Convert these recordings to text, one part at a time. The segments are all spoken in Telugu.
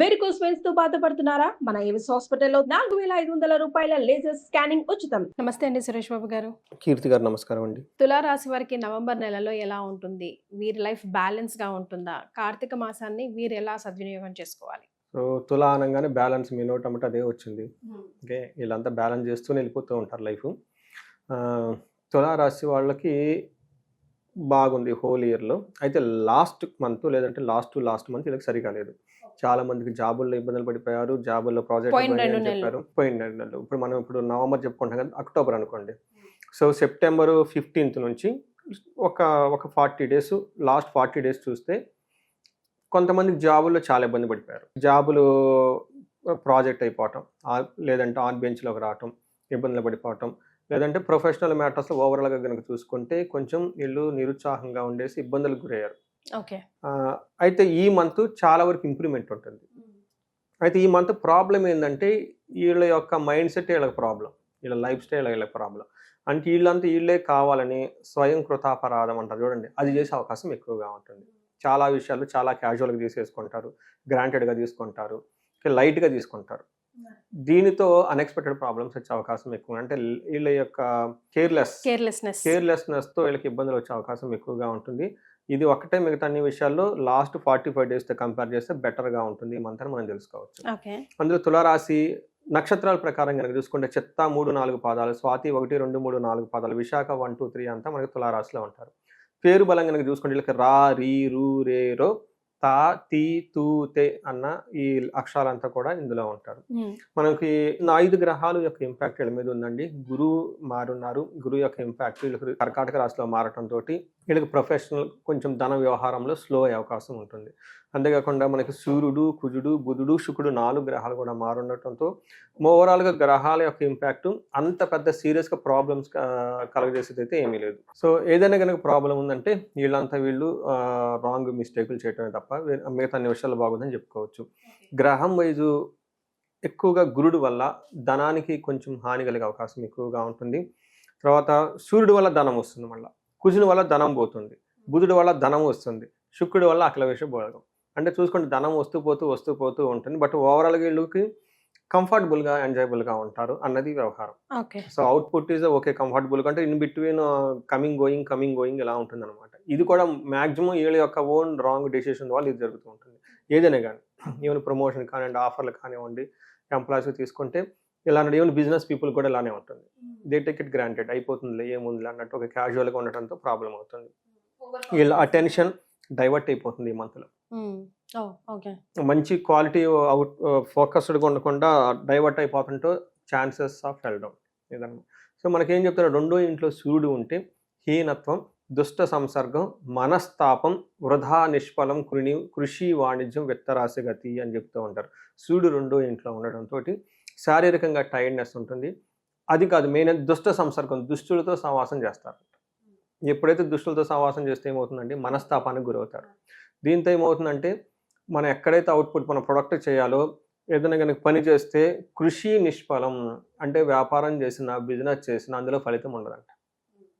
వెరికోస్ వెయిన్స్తో బాధపడుతున్నారా? మన ఏవిస్ హాస్పిటల్లో నాలుగు వేల ఐదు వందల రూపాయల లేజర్ స్కానింగ్ ఉచితం. నమస్తే అండి సురేష్ బాబు గారు. కీర్తి గారు నమస్కారం అండి. తులారాశి వారికి నవంబర్ నెలలో ఎలా ఉంటుంది? వీరి లైఫ్ బ్యాలెన్స్గా ఉంటుందా? కార్తీక మాసాన్ని వీరు ఎలా సద్వినియోగం చేసుకోవాలి? సో తులా అనగానే బ్యాలెన్స్ మీ నోట్ అమ్మట అదే వచ్చింది. ఓకే వీళ్ళంతా బ్యాలెన్స్ చేస్తూనే వెళ్ళిపోతూ ఉంటారు లైఫ్. తులా రాశి వాళ్ళకి బాగుంది హోల్ ఇయర్లో. అయితే లాస్ట్ మంత్ లేదంటే లాస్ట్ లాస్ట్ మంత్ వీళ్ళకి సరిగా లేదు. చాలా మందికి జాబుల్లో ఇబ్బందులు పడిపోయారు జాబుల్లో ప్రాజెక్ట్. చెప్పారు. పోయిన రెండు నెలలు. ఇప్పుడు మనం ఇప్పుడు నవంబర్ చెప్పుకుంటాం కదా అక్టోబర్ అనుకోండి. సో సెప్టెంబర్ ఫిఫ్టీన్త్ నుంచి ఒక ఒక forty days last forty days చూస్తే కొంతమంది జాబుల్లో చాలా ఇబ్బంది పడిపోయారు. జాబులు ప్రాజెక్ట్ అయిపోవటం లేదంటే ఆన్ బెంచ్లోకి రావటం ఇబ్బందులు పడిపోవటం లేదంటే ప్రొఫెషనల్ మ్యాటర్స్లో ఓవరాల్గా కనుక చూసుకుంటే కొంచెం వీళ్ళు నిరుత్సాహంగా ఉండేసి ఇబ్బందులకు గురయ్యారు. ఓకే. అయితే ఈ మంత్ చాలా వరకు ఇంప్రూవ్మెంట్ ఉంటుంది. అయితే ఈ మంత్ ప్రాబ్లం ఏంటంటే వీళ్ళ యొక్క మైండ్ సెట్ వీళ్ళకి ప్రాబ్లం వీళ్ళ లైఫ్ స్టైల్ వీళ్ళకి ప్రాబ్లం అంటే వీళ్ళంతా వీళ్ళే కావాలని స్వయం కృతాపరాధం అంటారు చూడండి. అది చేసే అవకాశం ఎక్కువగా ఉంటుంది. చాలా విషయాలు చాలా క్యాజువల్గా తీసేసుకుంటారు. గ్రాంటెడ్గా తీసుకుంటారు. లైట్గా తీసుకుంటారు. దీనితో అన్ఎక్స్పెక్టెడ్ ప్రాబ్లమ్స్ వచ్చే అవకాశం ఎక్కువ. అంటే వీళ్ళ యొక్క కేర్లెస్ కేర్లెస్నెస్ కేర్లెస్నెస్తో వీళ్ళకి ఇబ్బందులు వచ్చే అవకాశం ఎక్కువగా ఉంటుంది. ఇది ఒక్కటే మిగతా అన్ని విషయాల్లో లాస్ట్ ఫార్టీ ఫైవ్ డేస్తో కంపేర్ చేస్తే బెటర్గా ఉంటుంది ఈ మంత్ అని మనం తెలుసుకోవచ్చు. అందులో తులారాశి నక్షత్రాల ప్రకారం కనుక చూసుకుంటే చెత్త మూడు నాలుగు పాదాలు స్వాతి ఒకటి రెండు మూడు నాలుగు పాదాలు విశాఖ వన్ టూ త్రీ అంతా మనకి తులారాశిలో ఉంటారు. పేరు బలం కనుక చూసుకుంటే వీళ్ళకి రా రీ రు రే రో తా తీ తూ తే అన్న ఈ అక్షరాలంతా కూడా ఇందులో ఉంటారు. మనకి ఐదు గ్రహాలు యొక్క ఇంపాక్ట్ వీళ్ళ మీద ఉందండి. గురువు మారున్నారు. గురువు యొక్క ఇంపాక్ట్ వీళ్ళకి కర్కాటక రాశిలో మారటం తోటి వీళ్ళకి ప్రొఫెషనల్ కొంచెం ధన వ్యవహారంలో స్లో అయ్యే అవకాశం ఉంటుంది. అంతేకాకుండా మనకి సూర్యుడు కుజుడు బుధుడు శుక్రుడు నాలుగు గ్రహాలు కూడా మారుండటంతో ఓవరాల్గా గ్రహాల యొక్క ఇంపాక్ట్ అంత పెద్ద సీరియస్గా ప్రాబ్లమ్స్ కలగజేసేది అయితే ఏమీ లేదు. సో ఏదైనా కనుక ప్రాబ్లం ఉందంటే వీళ్ళంతా వీళ్ళు రాంగ్ మిస్టేకులు చేయటమే తప్ప మిగతా అన్ని విషయాలు బాగుందని చెప్పుకోవచ్చు. గ్రహం వైజు ఎక్కువగా గురుడు వల్ల ధనానికి కొంచెం హాని కలిగే అవకాశం ఎక్కువగా ఉంటుంది. తర్వాత సూర్యుడు వల్ల ధనం వస్తుంది మళ్ళీ. కుజుని వల్ల ధనం పోతుంది బుధుడు వల్ల ధనం వస్తుంది శుక్రుడి వల్ల అఖిల విషయ భోగం అంటే చూసుకుంటే ధనం వస్తూ పోతూ వస్తూ పోతూ ఉంటుంది బట్ ఓవరాల్గా వీళ్ళకి కంఫర్టబుల్గా ఎంజాయబుల్గా ఉంటారు అన్నది వ్యవహారం. Okay. So output is okay comfortable అంటే in between coming going coming going ఇలా ఉంటుంది అనమాట ఇది కూడా మాక్సిమం వీళ్ళ యొక్క ఓన్ రాంగ్ డెసిషన్ వల్ల ఇది జరుగుతూ ఉంటుంది. ఏదైనా కానీ ఈవెన్ ప్రమోషన్ కానివ్వండి ఆఫర్లు కానివ్వండి ఎంప్లాయీస్ తీసుకుంటే ఇలాంటి ఈవెన్ బిజినెస్ పీపుల్ కూడా ఇలానే ఉంటుంది. దే టేక్ ఇట్ గ్రాంటెడ్ అయిపోతుంది ఏముంది అన్నట్టు ఒక క్యాజువల్గా ఉండటంతో ప్రాబ్లం అవుతుంది. వీళ్ళ అటెన్షన్ డైవర్ట్ అయిపోతుంది ఈ మంత్లో ఓ ఓకే మంచి క్వాలిటీ అవుట్ ఫోకస్డ్గా ఉండకుండా డైవర్ట్ అయిపోతుంటూ ఛాన్సెస్ ఆఫ్ వెళ్ళడం ఇదన్నమాట సో మనకేం చెప్తారు? రెండో ఇంట్లో సూర్యుడు ఉంటే హీనత్వం దుష్ట సంసర్గం మనస్తాపం వృధా నిష్ఫలం కృణి కృషి వాణిజ్యం విత్తరాశి గతి అని చెప్తూ ఉంటారు. సూర్యుడు రెండో ఇంట్లో ఉండడంతో శారీరకంగా టైర్డ్నెస్ ఉంటుంది. అది కాదు మెయిన్ దుష్ట సంసర్గం దుష్టులతో సహవాసం చేస్తారు. ఎప్పుడైతే దుష్టులతో సహవాసం చేస్తే ఏమవుతుందంటే మనస్తాపానికి గురవుతారు. దీంతో ఏమవుతుందంటే మనం ఎక్కడైతే అవుట్పుట్ మన ప్రొడక్ట్ చేయాలో ఏదైనా కనుక పని చేస్తే కృషి నిష్ఫలం అంటే వ్యాపారం చేసిన బిజినెస్ చేసిన అందులో ఫలితం ఉండదంట.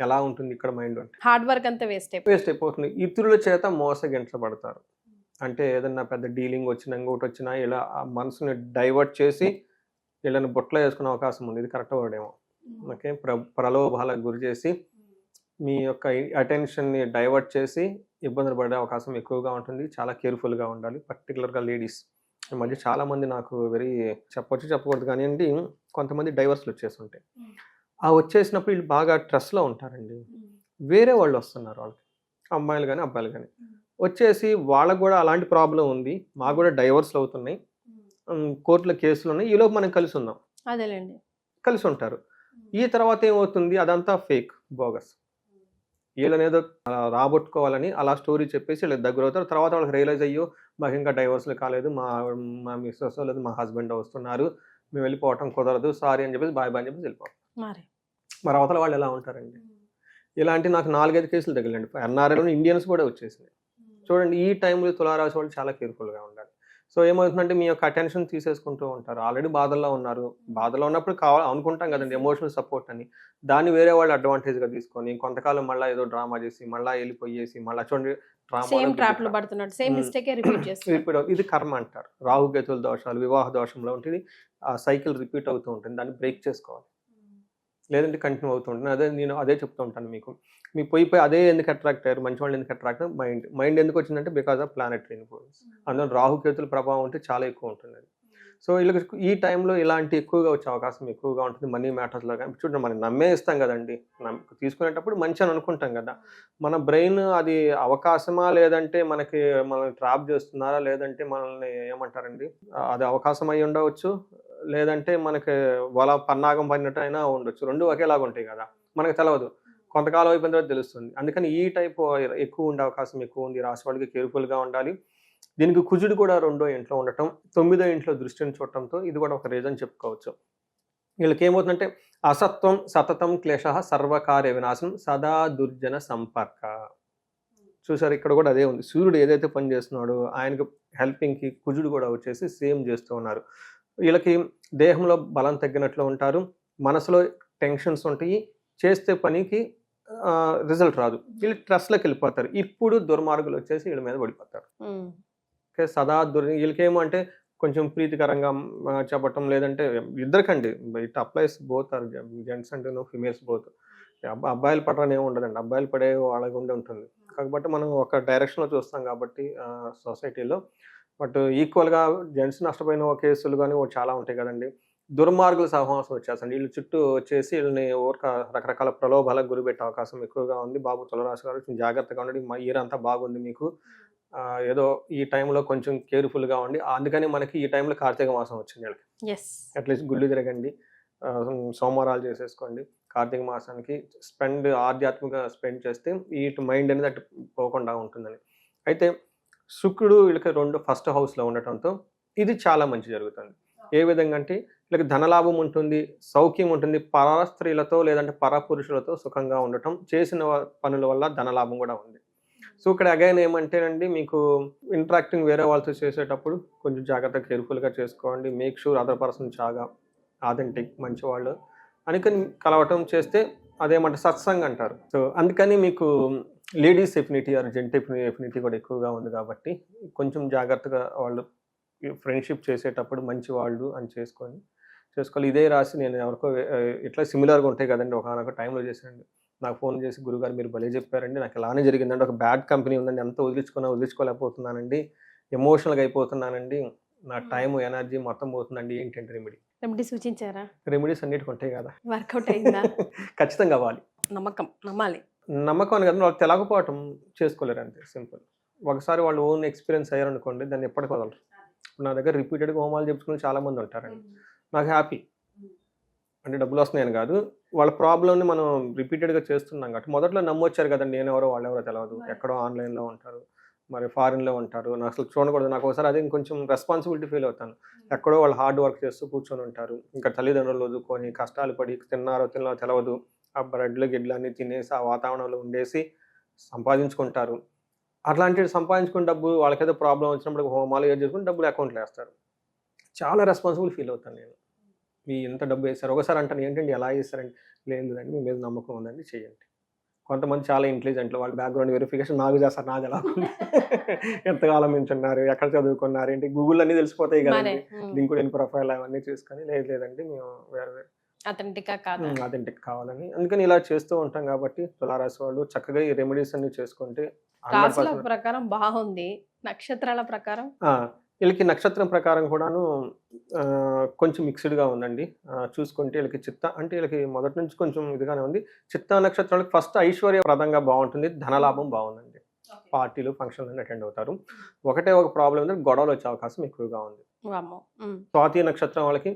ఎలా ఉంటుంది ఇక్కడ మైండ్ అంటే? హార్డ్ వర్క్ అంతా వేస్ట్ వేస్ట్ అయిపోతుంది. ఇతరుల చేత మోసగించబడతారు. అంటే ఏదన్నా పెద్ద డీలింగ్ వచ్చినా ఇంకొకటి వచ్చినా ఇలా మనసుని డైవర్ట్ చేసి వీళ్ళని బుట్టలో వేసుకునే అవకాశం ఉంది. ఇది కరెక్ట్ వర్డ్ ఏమో. ఓకే? ప్ర ప్రలోభాలకు గురి చేసి మీ యొక్క అటెన్షన్ని డైవర్ట్ చేసి ఇబ్బందులు పడే అవకాశం ఎక్కువగా ఉంటుంది. చాలా కేర్ఫుల్గా ఉండాలి. పర్టికులర్గా లేడీస్. ఈ మధ్య చాలా మంది నాకు వెరీ చెప్పొచ్చు చెప్పకూడదు కానివ్వండి కొంతమంది డైవర్స్లు వచ్చేస్తుంటాయి. ఆ వచ్చేసినప్పుడు వీళ్ళు బాగా స్ట్రెస్లో ఉంటారండి. వేరే వాళ్ళు వస్తున్నారు వాళ్ళకి. అమ్మాయిలు కానీ అబ్బాయిలు కానీ వచ్చేసి వాళ్ళకు కూడా అలాంటి ప్రాబ్లం ఉంది. మాకు కూడా డైవర్స్లు అవుతున్నాయి. కోర్టులో కేసులు ఉన్నాయి ఈలోపు మనం కలిసి ఉన్నాం అదేలేండి. కలిసి ఉంటారు ఈ తర్వాత ఏమవుతుంది? అదంతా ఫేక్ బోగస్. వీళ్ళని ఏదో అలా రాబట్టుకోవాలని అలా స్టోరీ చెప్పేసి వీళ్ళకి దగ్గర అవుతారు. తర్వాత వాళ్ళకి రియలైజ్ అయ్యో మాకు ఇంకా డైవర్స్లు కాలేదు. మా మా మిస్సెస్ లేదు మా హస్బెండ్ వస్తున్నారు. మేము వెళ్ళిపోవటం కుదరదు. సారీ అని చెప్పేసి బాయ్ బాయ్ అని చెప్పేసి వెళ్ళిపోతాం మరి? అవతల వాళ్ళు ఎలా ఉంటారండి? ఇలాంటి నాకు నాలుగైదు కేసులు తగిలండి ఎన్ఆర్ఐలో ఇండియన్స్ కూడా వచ్చేసినాయి. చూడండి ఈ టైంలో తులారాశి వాళ్ళు చాలా కేర్ఫుల్గా ఉండాలి సో ఏమవుతుందంటే మీ యొక్క అటెన్షన్ తీసేసుకుంటూ ఉంటారు. ఆల్రెడీ బాధల్లో ఉన్నారు. బాధలో ఉన్నప్పుడు కావాలి అనుకుంటాం కదండి ఎమోషనల్ సపోర్ట్ అని. దాన్ని వేరే వాళ్ళు అడ్వాంటేజ్గా తీసుకొని కొంతకాలం మళ్ళీ ఏదో డ్రామా చేసి మళ్ళీ వెళ్ళిపోయేసి మళ్ళీ చూడండి Hmm. ఇది కర్మ అంటారు. రాహుకేతుల దోషాలు వివాహ దోషంలో ఉంటుంది ఆ సైకిల్ రిపీట్ అవుతూ ఉంటుంది. దాన్ని బ్రేక్ చేసుకోవాలి. లేదంటే కంటిన్యూ అవుతూ ఉంటుంది అదే నేను అదే చెప్తూ ఉంటాను మీకు. మీ పోయి పోయి అదే ఎందుకు అట్రాక్ట్ అయ్యారు? మంచి వాళ్ళు ఎందుకు అట్రాక్ట్ మైండ్ మైండ్ ఎందుకు వచ్చిందంటే బికాస్ ఆఫ్ ప్లానెటరీ ఇన్ఫ్లుయెన్స్ అందులో రాహుకేతుల ప్రభావం ఉంటే చాలా ఎక్కువ ఉంటుంది అది. సో వీళ్ళకి ఈ టైంలో ఇలాంటి ఎక్కువగా వచ్చే అవకాశం ఎక్కువగా ఉంటుంది. మనీ మ్యాటర్స్లో కానీ చూడండి మనం నమ్మే ఇస్తాం కదండి. తీసుకునేటప్పుడు మంచి అని అనుకుంటాం కదా. మన బ్రెయిన్ అది అవకాశమా లేదంటే మనకి మనల్ని ట్రాప్ చేస్తున్నారా లేదంటే మనల్ని ఏమంటారండి? అది అవకాశం అయి ఉండవచ్చు. లేదంటే మనకి వల పన్నాగం పడినట్టు అయినా ఉండొచ్చు. రెండు ఒకేలాగా ఉంటాయి కదా. మనకు తెలియదు కొంతకాలం అయిపోయిన తర్వాత తెలుస్తుంది. అందుకని ఈ టైప్ ఎక్కువ ఉండే అవకాశం ఎక్కువ ఉంది. రాసి వాళ్ళకి కేర్ఫుల్గా ఉండాలి. దీనికి కుజుడు కూడా రెండో ఇంట్లో ఉండటం తొమ్మిదో ఇంట్లో దృష్టిని చూడటంతో ఇది కూడా ఒక రీజన్ చెప్పుకోవచ్చు. వీళ్ళకి ఏమవుతుందంటే అసత్వం సతతం క్లేశ సర్వకార్య వినాశనం సదా దుర్జన సంపర్క. చూసారు ఇక్కడ కూడా అదే ఉంది. సూర్యుడు ఏదైతే పని చేస్తున్నాడో ఆయనకు హెల్పింగ్కి కుజుడు కూడా వచ్చేసి సేమ్ చేస్తూ ఉన్నారు. వీళ్ళకి దేహంలో బలం తగ్గినట్లు ఉంటారు. మనసులో టెన్షన్స్ ఉంటాయి. చేస్తే పనికి రిజల్ట్ రాదు. వీళ్ళు స్ట్రెస్లోకి వెళ్ళిపోతారు. ఇప్పుడు దుర్మార్గులు వచ్చేసి వీళ్ళ మీద పడిపోతారు. ఓకే సదా దుర్ వీళ్ళకేమో అంటే కొంచెం ప్రీతికరంగా చెప్పటం లేదంటే ఇద్దరికండి. It applies both or gents and females both అబ్బాయిలు పడరని ఏమి ఉండదండి. అబ్బాయిలు పడే వాళ్ళకి ఉండి ఉంటుంది. కాకపోతే మనం ఒక డైరెక్షన్లో చూస్తాం కాబట్టి సొసైటీలో బట్ ఈక్వల్గా జెంట్స్ నష్టపోయిన కేసులు కానీ చాలా ఉంటాయి కదండి. దుర్మార్గుల సహవాసం వచ్చేసండి వీళ్ళు చుట్టూ వచ్చేసి వీళ్ళని ఊరక రకరకాల ప్రలోభాలకు గురిపెట్టే అవకాశం ఎక్కువగా ఉంది. బాబు తులరాశి గారు కొంచెం జాగ్రత్తగా ఉండండి. మా ఇయర్ అంతా బాగుంది మీకు. ఏదో ఈ టైంలో కొంచెం కేర్ఫుల్గా ఉండి అందుకని మనకి ఈ టైంలో కార్తీక మాసం వచ్చింది వీళ్ళకి. అట్లీస్ట్ గుళ్ళు తిరగండి. సోమవారాలు చేసేసుకోండి. కార్తీక మాసానికి స్పెండ్ ఆధ్యాత్మిక స్పెండ్ చేస్తే ఈ మైండ్ అనేది అటు పోకుండా ఉంటుందని. అయితే శుక్రుడు వీళ్ళకి రెండు ఫస్ట్ హౌస్లో ఉండటంతో ఇది చాలా మంచి జరుగుతుంది. ఏ విధంగా అంటే వీళ్ళకి ధనలాభం ఉంటుంది సౌఖ్యం ఉంటుంది పర స్త్రీలతో లేదంటే పరపురుషులతో సుఖంగా ఉండటం చేసిన పనుల వల్ల ధనలాభం కూడా ఉంది. సో ఇక్కడ అగైన్ ఏమంటేనండి మీకు ఇంటరాక్టింగ్ వేరే వాళ్ళతో చేసేటప్పుడు కొంచెం జాగ్రత్తగా కేర్ఫుల్గా చేసుకోండి. మేక్ షూర్ అదర్ పర్సన్ చాలా ఆథెంటిక్ మంచివాళ్ళు అందుకని కలవటం చేస్తే అదేమంటే సత్సంగ్ అంటారు. సో అందుకని మీకు ladies affinity or gent affinity కూడా ఎక్కువగా ఉంది కాబట్టి కొంచెం జాగ్రత్తగా వాళ్ళు ఫ్రెండ్షిప్ చేసేటప్పుడు మంచి వాళ్ళు అని చేసుకొని చేసుకోవాలి. ఇదే రాసి నేను ఎవరికో ఇట్లా సిమిలర్గా ఉంటాయి కదండి. ఒకనొక టైంలో చేశానండి. నాకు ఫోన్ చేసి గురుగారు మీరు భలే చెప్పారండి. నాకు ఇలానే జరిగిందండి. ఒక బ్యాడ్ కంపెనీ ఉందండి. ఎంత వదిలించుకున్నా వదిలించుకోలేకపోతున్నానండి. ఎమోషనల్గా అయిపోతున్నానండి. నా టైం ఎనర్జీ మొత్తం పోతుందండి. ఏంటంటే రెమెడీ. రెమెడీ సూచించారా? రెమెడీస్ అన్నిటికి ఉంటాయి కదా. వర్కౌట్ అయిందా? ఖచ్చితంగా అవ్వాలి. నమ్మకం. నమ్మాలి. నమ్మకం అని కదా వాళ్ళు తెలకపోవటం చేసుకోలేరు అంతే సింపుల్. ఒకసారి వాళ్ళు ఓన్ ఎక్స్పీరియన్స్ అయ్యారనుకోండి దాన్ని ఎప్పటికి వదలరు. నా దగ్గర రిపీటెడ్గా హోమాలు చెప్పుకుని చాలా మంది ఉంటారండి. నాకు హ్యాపీ. అంటే డబ్బులు వస్తున్నాయని కాదు. వాళ్ళ ప్రాబ్లమ్ని మనం రిపీటెడ్గా చేస్తున్నాం కాబట్టి మొదట్లో నమ్మొచ్చారు కదండి నేను ఎవరో వాళ్ళు ఎవరో తెలియదు ఎక్కడో ఆన్లైన్లో ఉంటారు మరి ఫారిన్లో ఉంటారు. నాకు అసలు చూడకూడదు. నాకు ఒకసారి అదే కొంచెం రెస్పాన్సిబిలిటీ ఫీల్ అవుతాను. ఎక్కడో వాళ్ళు హార్డ్ వర్క్ చేస్తూ కూర్చొని ఉంటారు. ఇంకా తల్లిదండ్రులు వదుకొని కష్టాలు పడి తిన్నారో తిన్నారో తెలియదు ఆ బ్రెడ్లు గిడ్లు అన్ని తినేసి ఆ వాతావరణంలో ఉండేసి సంపాదించుకుంటారు. అట్లాంటి సంపాదించుకున్న డబ్బు వాళ్ళకేదో ప్రాబ్లం వచ్చినప్పుడు హోమాలు ఏది చేసుకుని డబ్బులు అకౌంట్లో వేస్తారు. చాలా రెస్పాన్సిబుల్ ఫీల్ అవుతాను నేను. మీ ఎంత డబ్బు వేస్తారు ఒకసారి అంటాను ఏంటండి ఎలా చేస్తారండి లేదండి మీ మీద నమ్మకం ఉందండి చేయండి. కొంతమంది చాలా ఇంటెలిజెంట్లు వాళ్ళ బ్యాక్గ్రౌండ్ వెరిఫికేషన్ నాకు చేస్తారు నాది ఎలా ఎంతకాలం మించున్నారు ఎక్కడ చదువుకున్నారు ఏంటి? గూగుల్ అన్ని తెలిసిపోతాయి కదండి. లింక్డ్ ప్రొఫైల్ అవన్నీ చూసుకొని లేదు లేదండి మేము వేరే వేరే అథెంటికా కాదా? అథెంటిక్ కావాలని. అందుకని ఇలా చేస్తూ ఉంటాం కాబట్టి తులారాశి వాళ్ళు చక్కగా ఈ రెమెడీస్ అన్ని చేసుకుంటే 100% రాశుల ప్రకారం బాగుంది. నక్షత్రాల ప్రకారం? వీళ్ళకి నక్షత్రం ప్రకారం కూడాను కొంచెం మిక్స్డ్గా ఉందండి. చూసుకుంటే వీళ్ళకి చిత్త అంటే వీళ్ళకి మొదటి నుంచి కొంచెం ఇదిగానే ఉంది. చిత్త నక్షత్రాలకు ఫస్ట్ ఐశ్వర్యప్రదంగా బాగుంటుంది. ధనలాభం బాగుందండి. పార్టీలు ఫంక్షన్లు అటెండ్ అవుతారు. ఒకటే ఒక ప్రాబ్లం ఉంది గొడవలు వచ్చే అవకాశం ఎక్కువగా ఉంది. స్వాతి నక్షత్రం వాళ్ళకి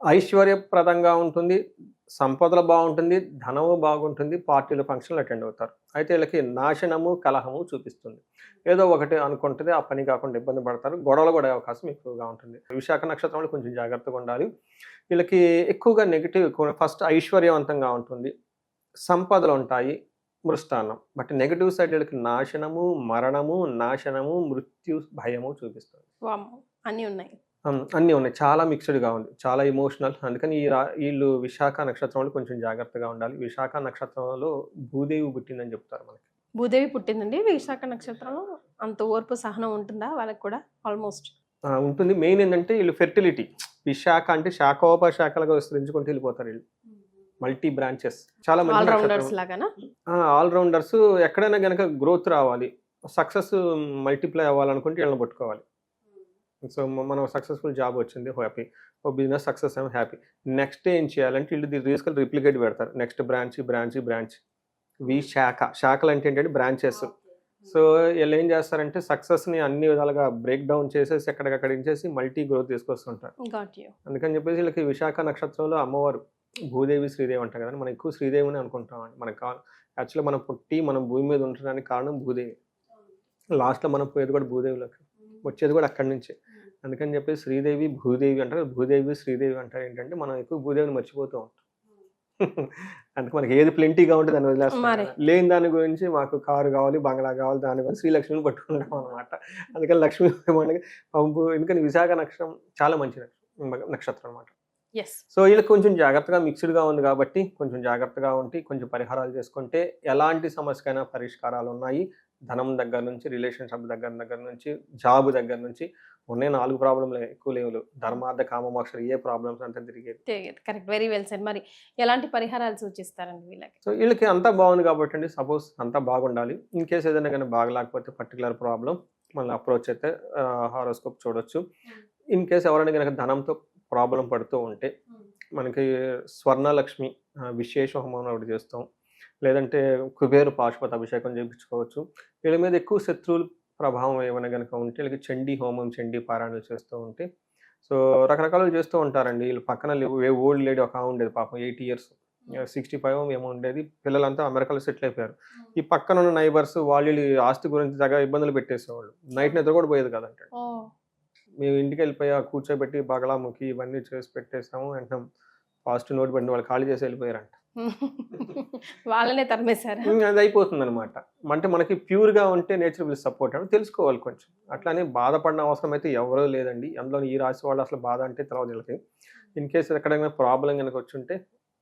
ఐశ్వర్యప్రదంగా ఉంటుంది సంపదలు బాగుంటుంది ధనము బాగుంటుంది పార్టీలు ఫంక్షన్లు అటెండ్ అవుతారు. అయితే వీళ్ళకి నాశనము కలహము చూపిస్తుంది. ఏదో ఒకటి అనుకుంటుంది ఆ పని కాకుండా ఇబ్బంది పడతారు. గొడవలు కూడా అవకాశం ఎక్కువగా ఉంటుంది. విశాఖ నక్షత్రం కొంచెం జాగ్రత్తగా ఉండాలి. వీళ్ళకి ఎక్కువగా నెగిటివ్ ఫస్ట్ ఐశ్వర్యవంతంగా ఉంటుంది. సంపదలు ఉంటాయి మృష్టాన్నం బట్ నెగిటివ్ సైడ్ వీళ్ళకి నాశనము మరణము నాశనము మృత్యు భయము చూపిస్తుంది. అన్నీ ఉన్నాయి. అన్నీ ఉన్నాయి. చాలా మిక్స్డ్గా ఉంది. చాలా ఎమోషనల్ అందుకని ఈ రా వీళ్ళు విశాఖ నక్షత్రంలో కొంచెం జాగ్రత్తగా ఉండాలి. విశాఖ నక్షత్రంలో భూదేవి పుట్టిందని చెప్తారు మనకి. భూదేవి పుట్టిందండి. విశాఖ నక్షత్రంలో అంత ఓర్పు సహనం ఉంటుందా వాళ్ళకి కూడా? ఆల్మోస్ట్ ఉంటుంది. మెయిన్ ఏంటంటే వీళ్ళు ఫెర్టిలిటీ విశాఖ అంటే శాఖోపశాఖలుగా విస్తరించుకుంటూ వెళ్ళిపోతారు వీళ్ళు. మల్టీ బ్రాంచెస్ చాలా మంది ఆల్రౌండర్స్ ఎక్కడైనా కనుక గ్రోత్ రావాలి. సక్సెస్ మల్టిప్లై అవ్వాలనుకుంటే వీళ్ళని పట్టుకోవాలి. సో మనం సక్సెస్ఫుల్ జాబ్ వచ్చింది హ్యాపీ ఓ బిజినెస్ సక్సెస్ ఏమో హ్యాపీ నెక్స్ట్ ఏం చేయాలంటే వీళ్ళు దీన్ని తీసుకెళ్ళి రిప్లికేట్ పెడతారు. నెక్స్ట్ బ్రాంచ్ బ్రాంచ్ బ్రాంచ్ వి శాఖ. శాఖలు అంటే ఏంటంటే బ్రాంచెస్ సో వీళ్ళు ఏం చేస్తారంటే సక్సెస్ని అన్ని విధాలుగా బ్రేక్ డౌన్ చేసేసి ఎక్కడికక్కడ ఇచ్చేసి మల్టీ గ్రోత్ తీసుకొస్తుంటారు. అందుకని చెప్పేసి వీళ్ళకి విశాఖ నక్షత్రంలో అమ్మవారు భూదేవి శ్రీదేవి అంటారు కదా మనం ఎక్కువ శ్రీదేవిని అనుకుంటామండి. మనకు కా యాక్చువల్గా మనం పుట్టి మనం భూమి మీద ఉండడానికి కారణం భూదేవి. లాస్ట్లో మనం పోయేది కూడా భూదేవిలోకి. వచ్చేది కూడా అక్కడి నుంచే. అందుకని చెప్పేసి శ్రీదేవి భూదేవి అంటారు. భూదేవి శ్రీదేవి అంటారు ఏంటంటే మనం ఎక్కువ భూదేవిని మర్చిపోతూ ఉంటాం. అందుకే మనకి ఏది ప్లెంటీగా ఉంటే దాన్ని వదిలేస్తాం. లేని దాని గురించి మాకు కారు కావాలి బంగ్లా కావాలి దాని గురించి శ్రీలక్ష్మిని పట్టుకుంటాం అనమాట అందుకని లక్ష్మీ మనకి పంపు ఎందుకని విశాఖ నక్షత్రం చాలా మంచి నక్ష- నక్షత్రం అనమాట సో వీళ్ళకి కొంచెం జాగ్రత్తగా మిక్స్డ్గా ఉంది కాబట్టి కొంచెం జాగ్రత్తగా ఉండి కొంచెం పరిహారాలు చేసుకుంటే ఎలాంటి సమస్యకైనా పరిష్కారాలు ఉన్నాయి. ధనం దగ్గర నుంచి రిలేషన్షిప్ దగ్గర దగ్గర నుంచి జాబ్ దగ్గర నుంచి ఉన్నాయి నాలుగు ప్రాబ్లంలు ఎక్కువ లేవు. ధర్మార్థ కామమోక్షలు ఏ ప్రాబ్లమ్స్ అంతా తిరిగేది. కరెక్ట్ వెరీ వెల్ సార్ మరి ఎలాంటి పరిహారాలు సూచిస్తారండి వీళ్ళకి? సో వీళ్ళకి అంతా బాగుంది కాబట్టి అండి. సపోజ్ అంతా బాగుండాలి. ఇన్ కేస్ ఏదైనా కానీ బాగలేకపోతే పర్టికులర్ ప్రాబ్లం మళ్ళీ అప్రోచ్ అయితే హారోస్కోప్ చూడొచ్చు. ఇన్ కేస్ ఎవరైనా కనుక ధనంతో ప్రాబ్లం పడుతూ ఉంటే మనకి స్వర్ణలక్ష్మి విశేష హోమం ఒకటి చేస్తాం. లేదంటే కుబేరు పాశుపత అభిషేకం చేయించుకోవచ్చు. వీళ్ళ మీద ఎక్కువ శత్రువుల ప్రభావం ఏమైనా కనుక ఉంటే వీళ్ళకి చండీ హోమం చండీ పారాయణలు చేస్తూ ఉంటే సో రకరకాలు చేస్తూ ఉంటారండి. వీళ్ళు పక్కన ఓల్డ్ లేడీ ఒక ఉండేది పాపం ఎయిటీ ఇయర్స్. సిక్స్టీ ఫైవ్ ఏమో ఉండేది. పిల్లలంతా అమెరికాలో సెటిల్ అయిపోయారు. ఈ పక్కన ఉన్న నైబర్స్ వాళ్ళు ఆస్తి గురించి తగ్గ ఇబ్బందులు పెట్టేసేవాళ్ళు. నైట్ నిద్ర కూడా పోయేది కదంటే. మేము ఇంటికి వెళ్ళిపోయి కూర్చోబెట్టి బగలాముఖి ఇవన్నీ చేసి పెట్టేసాము. అంటాం ఫాస్ట్ నోట్ బండి వాళ్ళు ఖాళీ చేసి వెళ్ళిపోయారంట. వాళ్ళనే తరిమేశారా? అది అయిపోతుంది అనమాట అంటే మనకి ప్యూర్గా ఉంటే నేచర్ విల్ సపోర్ట్ అని తెలుసుకోవాలి కొంచెం. అట్లానే బాధపడిన అవసరం అయితే ఎవరూ లేదండి. అందులో ఈ రాశి వాళ్ళు అసలు బాధ అంటే వీళ్ళకి. ఇన్ కేసు ఎక్కడైనా ప్రాబ్లం కనుక వచ్చుంటే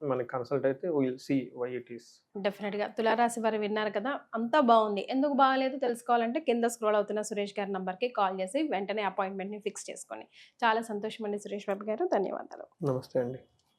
మనకి కన్సల్ట్ అయితే will see why it is. డెఫినెట్గా తులారాశి వారు విన్నారు కదా అంతా బాగుంది. ఎందుకు బాగాలేదు తెలుసుకోవాలంటే కింద స్క్రోల్ అవుతున్న సురేష్ గారి నంబర్కి కాల్ చేసి వెంటనే అపాయింట్మెంట్ని ఫిక్స్ చేసుకోండి చాలా సంతోషం అండి సురేష్ బాబు గారు. ధన్యవాదాలు. నమస్తే అండి.